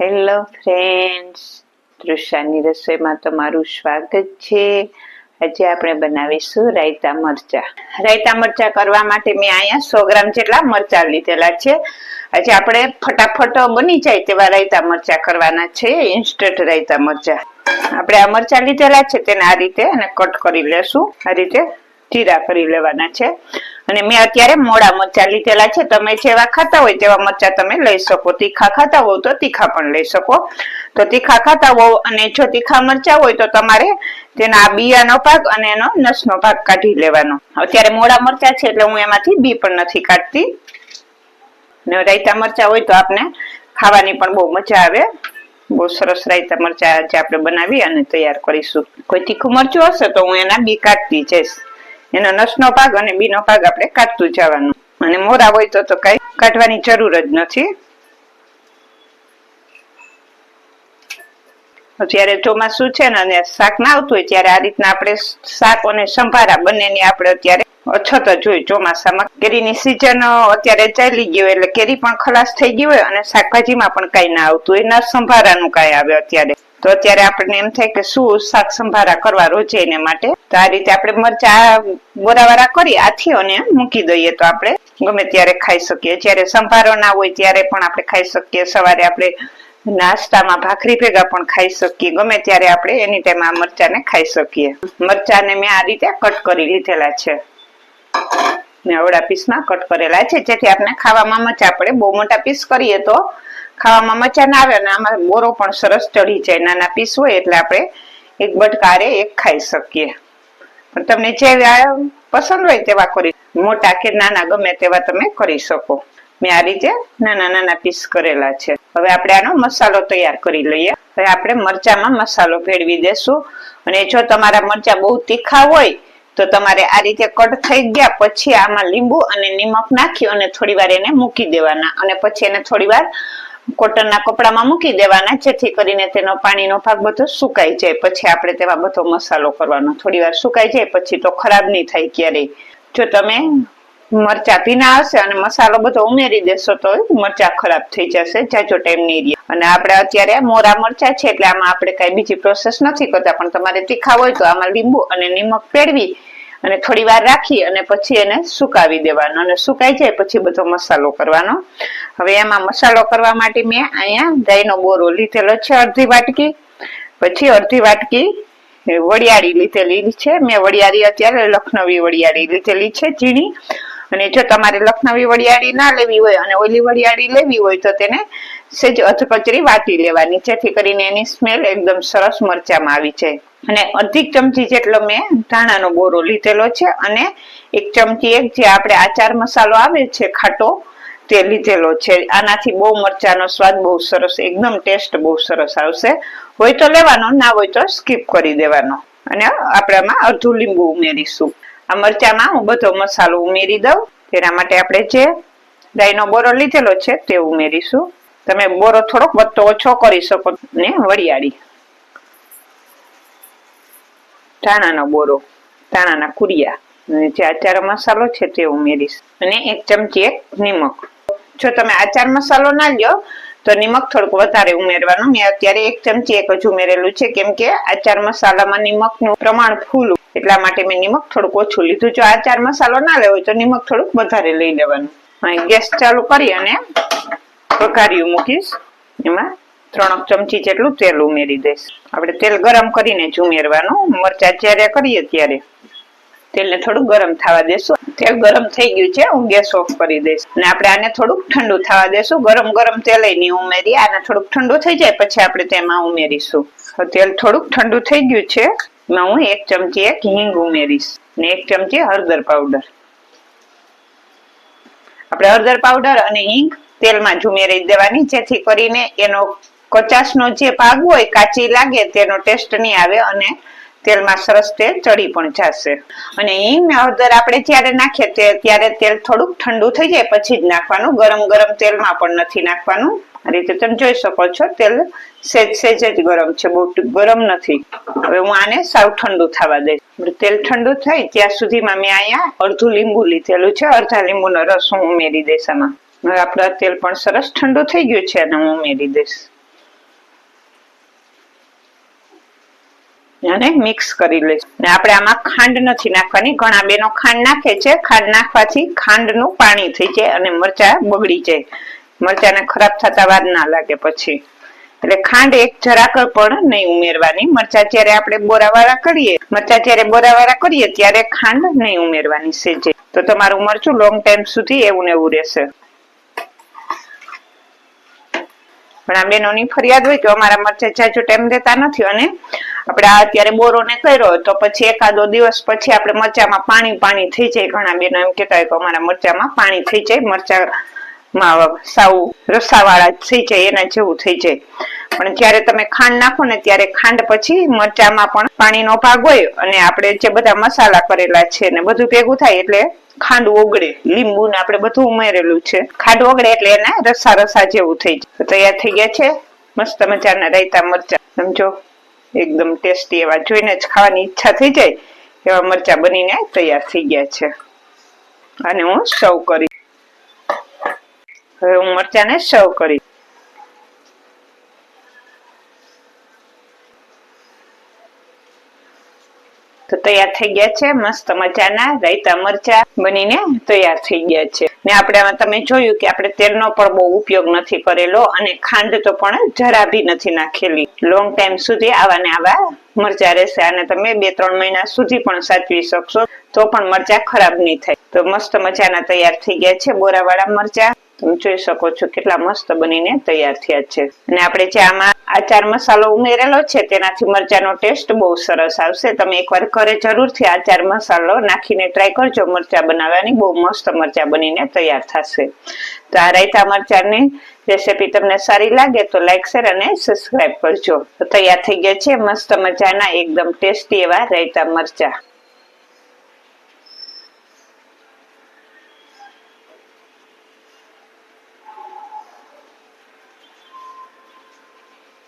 Hello friends તૃષાની રસોઈમાં તમારું સ્વાગત છે. આજે આપણે બનાવીશું રાયતા મરચા. રાયતા મરચા કરવા માટે મેં અહીંયા સો ગ્રામ જેટલા મરચા લીધેલા છે. આજે આપણે ફટાફટ બની જાય તેવા રાયતા મરચા કરવાના છે ઇન્સ્ટન્ટ રાયતા મરચા. આપણે આ મરચા લીધેલા છે, તેને આ રીતે અને કટ કરી લેશું. આ રીતે ચીરા કરી લેવાના છે. અને મેં અત્યારે મોડા મરચા લીધેલા છે. તમે જેવા ખાતા હોય તેવા મરચા તમે લઈ શકો. તીખા ખાતા હોવ તો તીખા પણ લઈ શકો. તો તીખા ખાતા હોવ અને જો તીખા મરચા હોય તો તમારે તેના બિયાનો ભાગ અને એનો નસનો ભાગ કાઢી લેવાનો. અત્યારે મોડા મરચા છે એટલે હું એમાંથી બી પણ નથી કાઢતી. ને રાયતા મરચા હોય તો આપને ખાવાની પણ બહુ મજા આવે. બહુ સરસ રાયતા મરચા આજે આપણે બનાવી અને તૈયાર કરીશું. કોઈ તીખું મરચું હશે તો હું એના બી કાઢતી જઈશ. એનો નસનો ભાગ અને બીનો ભાગ આપણે કાઢતું જવાનું. અને મોરા હોય તો તો કઈ કાઢવાની જરૂર જ નથી. અત્યારે ચોમાસું છે ને અને શાક ના આવતું હોય ત્યારે આ રીતના આપણે શાક અને સંભારા બંનેની આપણે અત્યારે અછત જ હોય ચોમાસામાં. કેરીની સિઝન અત્યારે ચાલી ગઈ હોય એટલે કેરી પણ ખલાસ થઈ ગઈ હોય અને શાકભાજીમાં પણ કઈ ના આવતું હોય. ના સંભારાનું કઈ આવે અત્યારે. તો અત્યારે આપણને એમ થાય કે શું શાક સંભારા કરવા રોજે એને માટે? તો આ રીતે આપણે મરચા બોરાવાળા કરી આથી અને મૂકી દઈએ તો આપણે ગમે ત્યારે ખાઈ શકીએ. જ્યારે સંભારો ના હોય ત્યારે પણ આપણે ખાઈ શકીએ. સવારે આપણે નાસ્તામાં ભાખરી ભેગા પણ ખાઈ શકીએ. ગમે ત્યારે આપણે એની ટાઈમ આ મરચાને ખાઈ શકીએ. મરચાને મેં આ રીતે કટ કરી લીધેલા છે. ને અવડા પીસમાં કટ કરેલા છે. જેથી આપણે ખાવામાં મજા પડે. બહુ મોટા પીસ કરીએ તો ખાવામાં મજા ના આવે અને આમાં બોરો પણ સરસ ચડી જાય. નાના પીસ હોય એટલે આપણે એક બટકારે એક ખાઈ શકીએ. પણ તમને જે પસંદ હોય તેવા કરી મોટા કે નાના ગમે તેવા તમે કરી શકો. મેં આ રીતે નાના નાના પીસ કરેલા છે. હવે આપણે આનો મસાલો તૈયાર કરી લઈએ. હવે આપણે મરચામાં મસાલો ભેળવી દેશું. અને જો તમારા મરચા બહુ તીખા હોય, તો તમારે આ રીતે કટ થઈ ગયા પછી આમાં લીંબુ અને નિમક નાખી અને થોડી વાર એને મૂકી દેવાના. અને પછી એને થોડી વાર કોટનના કપડામાં મૂકી દેવાના, જેથી કરીને તેનો પાણીનો ભાગ બધો સુકાઈ જાય. પછી આપણે તેમાં બધો મસાલો કરવાનો. થોડી વાર સુકાઈ જાય, પછી તો ખરાબ નહીં થાય ક્યારેય. જો તમે મરચા ભીના હશે અને મસાલો બધો ઉમેરી દેશો, તો મરચા ખરાબ થઈ જશે જાજો ટાઈમ નહીં રહે. અને આપણે અત્યારે મોરા મરચા છે, એટલે આમાં આપણે કઈ બીજી પ્રોસેસ નથી કરતા. પણ તમારે તીખા હોય તો આમાં લીંબુ અને નિમક પેળવી અને થોડી વાર રાખી અને પછી એને સુકાવી દેવાનો. અને સુકાઈ જાય પછી બધો મસાલો કરવાનો. હવે એમાં મસાલો કરવા માટે મેં અહીંયા ગાયનો બોરો લીધેલો છે અડધી વાટકી. પછી અડધી વાટકી વડિયાળી લીધેલી છે. મેં વડિયાળી અત્યારે લખનવી વડિયાળી લીધેલી છે, ઝીણી. અને જો તમારે લખનવી વડિયાળી ના લેવી હોય અને ઓલી વડિયાળી લેવી હોય તો તેને સેજ અધકચરી વાટી લેવાની. જેથી કરીને એની સ્મેલ એકદમ સરસ મરચામાં આવી જાય. અને અડધી ચમચી જેટલો મેં ધાણાનો બોરો લીધેલો છે અને એક ચમચી એક જે આપણે આચાર મસાલો આવે છે ખાટો, તે લીધેલો છે. આનાથી બહુ મરચાનો સ્વાદ બહુ સરસ, એકદમ ટેસ્ટ બહુ સરસ આવશે. હોય તો લેવાનો, ના હોય તો સ્કીપ કરી દેવાનો. અને આપણામાં અડધું લીંબુ ઉમેરીશું. આ મરચામાં હું બધો મસાલો ઉમેરી દઉં. તેના માટે આપણે જે ગાયનો બોરો લીધેલો છે તે ઉમેરીશું. તમે બોરો થોડોક વધતો ઓછો કરી શકો ને વરિયાળી. ધાણાનો બોરો, ધાણાના કુરિયા અને જે આચાર મસાલો છે તે ઉમેરીશ. અને એક ચમચી એક નિમક. જો તમે આચાર મસાલો ના લ્યો તો નિમક થોડુંક વધારે ઉમેરવાનું. મેં અત્યારે એક ચમચી એક જ ઉમેરેલું છે, કેમ કે આચાર મસાલામાં નિમકનું પ્રમાણ ફૂલું એટલા માટે મેં નિમક થોડુંક ઓછું લીધું. જો આચાર મસાલો ના લેવો તો નિમક થોડુંક વધારે લઈ લેવાનું. ગેસ ચાલુ કરી અને વઘાર્યું મૂકીશ. એમાં ત્રણ ચમચી જેટલું તેલ ઉમેરી દઈશ. આપણે તેલ ગરમ કરીને જ ઉમેરવાનું. મરચા જ્યારે કરીએ ત્યારે. તેલને થોડું ગરમ થવા દેશું. તેલ ગરમ થઈ ગયું છે, હું ગેસ ઓફ કરી દઈશ. અને આપણે આને થોડુંક ઠંડુ થવા દેશું. ગરમ ગરમ તેલ નહીં ઉમેરી આને થોડુંક ઠંડુ થઈ જાય, પછી આપણે તેમાં ઉમેરીશું. તેલ થોડુંક ઠંડુ થઈ ગયું છે, એમાં હું એક ચમચી એક હિંગ ઉમેરીશ. ને એક ચમચી હળદર પાવડર. આપણે હળદર પાવડર અને હિંગ તેલમાં જ ઉમેરી દેવાની, જેથી કરીને એનો કચાસનો જે ભાગ હોય, કાચી લાગે, તેનો ટેસ્ટ નહીં આવે અને તેલમાં સરસ તેલ ચડી પણ જશે. અને હિંગ ને હળદર આપણે જ્યારે નાખીએ ત્યારે તેલ થોડુંક ઠંડુ થઈ જાય, પછી જ નાખવાનું. ગરમ ગરમ તેલમાં પણ નથી નાખવાનું. આ રીતે તમે જોઈ શકો છો, તેલ સેજ સેજ જ ગરમ છે, બહુ ગરમ નથી. હવે હું આને સાવ ઠંડુ થવા દઈશ. તેલ ઠંડુ થાય ત્યાં સુધીમાં મેં અહીંયા અડધું લીંબુ લીધેલું છે. અડધા લીંબુનો રસ હું ઉમેરી દઈશ આમાં. હવે આપણું તેલ પણ સરસ ઠંડુ થઈ ગયું છે અને હું ઉમેરી દઈશ. અને મિક્સ કરી લઈશું. ને આપણે આમાં ખાંડ નથી નાખવાની, ઘણા બેનો ખાંડ નાખે છે. ખાંડ નાખવાથી ખાંડનું પાણી થઈ જાય અને મરચા બગડી જાય. મરચાને ખરાબ થતા વાર ના લાગે પછી. એટલે ખાંડ એક જરાક પણ નહીં ઉમેરવાની. મરચા જ્યારે આપણે બોરાવાળા કરીએ, મરચા જ્યારે બોરાવાળા કરીએ ત્યારે ખાંડ નહીં ઉમેરવાની સેજે. તો તમારું મરચું લોંગ ટાઈમ સુધી એવું ને એવું રહેશે. ઘણા બહેનોની ફરિયાદ હોય કે અમારા મરચા જાજુ ટાઈમ દેતા નથી અને આપણે આ અત્યારે બોરો ને કર્યો તો પછી એકાદો દિવસ પછી આપણે મરચામાં પાણી પાણી થઈ જાય ઘણા બહેનો એમ કહેતા હોય કે અમારા મરચામાં પાણી થઈ જાય, મરચા માં સાવ રસાવાળા થઈ જાય, એના જેવું થઈ જાય. પણ જ્યારે તમે ખાંડ નાખો ને ત્યારે ખાંડ પછી મરચામાં પણ પાણીનો ભાગ હોય અને આપણે જે બધા મસાલા કરેલા છે ને બધું ભેગું થાય એટલે ખાંડ ઓગળે, લીંબુ ને આપણે બધું ઉમેરેલું છે. ખાંડ ઓગળે એટલે એના રસા રસા જેવું થઈ જાય. તૈયાર થઈ ગયા છે? મસ્ત મજાના રાયતા મરચા. સમજો? એકદમ ટેસ્ટી એવા. જોઈને જ ખાવાની ઈચ્છા થઈ જાય એવા મરચા બનીને તૈયાર થઈ ગયા છે. અને હું સર્વ કરી હવે હું મરચાને સર્વ કરી તો તૈયાર થઈ ગયા છે, મસ્ત મજાના રાયતા મરચા બનીને તૈયાર થઈ ગયા છે. ને આપણે તમે જોયું કે આપણે તેલનો પણ બહુ ઉપયોગ નથી કરેલો અને ખાંડ તો પણ જરા બી નથી નાખેલી. લોંગ ટાઈમ સુધી આવા ને આવા મરચા રહેશે અને તમે બે ત્રણ મહિના સુધી પણ સાચવી શકશો, તો પણ મરચા ખરાબ નહીં થાય. તો મસ્ત મજાના તૈયાર થઈ ગયા છે, બોરાવાળા મરચા. તમે જોઈ શકો છો કેટલા મસ્ત બનીને તૈયાર થયા છે. અને આપણે જે આમાં આચાર મસાલો ઉમેરેલો છે, તેનાથી મરચાનો ટેસ્ટ બહુ સરસ આવશે. તમે એકવાર ઘરે જરૂરથી આચાર મસાલો નાખીને ટ્રાય કરજો. મરચા બનાવવાની બહુ મસ્ત મરચા બનીને તૈયાર થશે. તો આ રાયતા મરચાની રેસીપી તમને સારી લાગે તો લાઈક શેર અને સબસ્ક્રાઇબ કરજો. તો તૈયાર થઈ ગયા છે મસ્ત મજાના એકદમ ટેસ્ટી એવા રાયતા મરચા.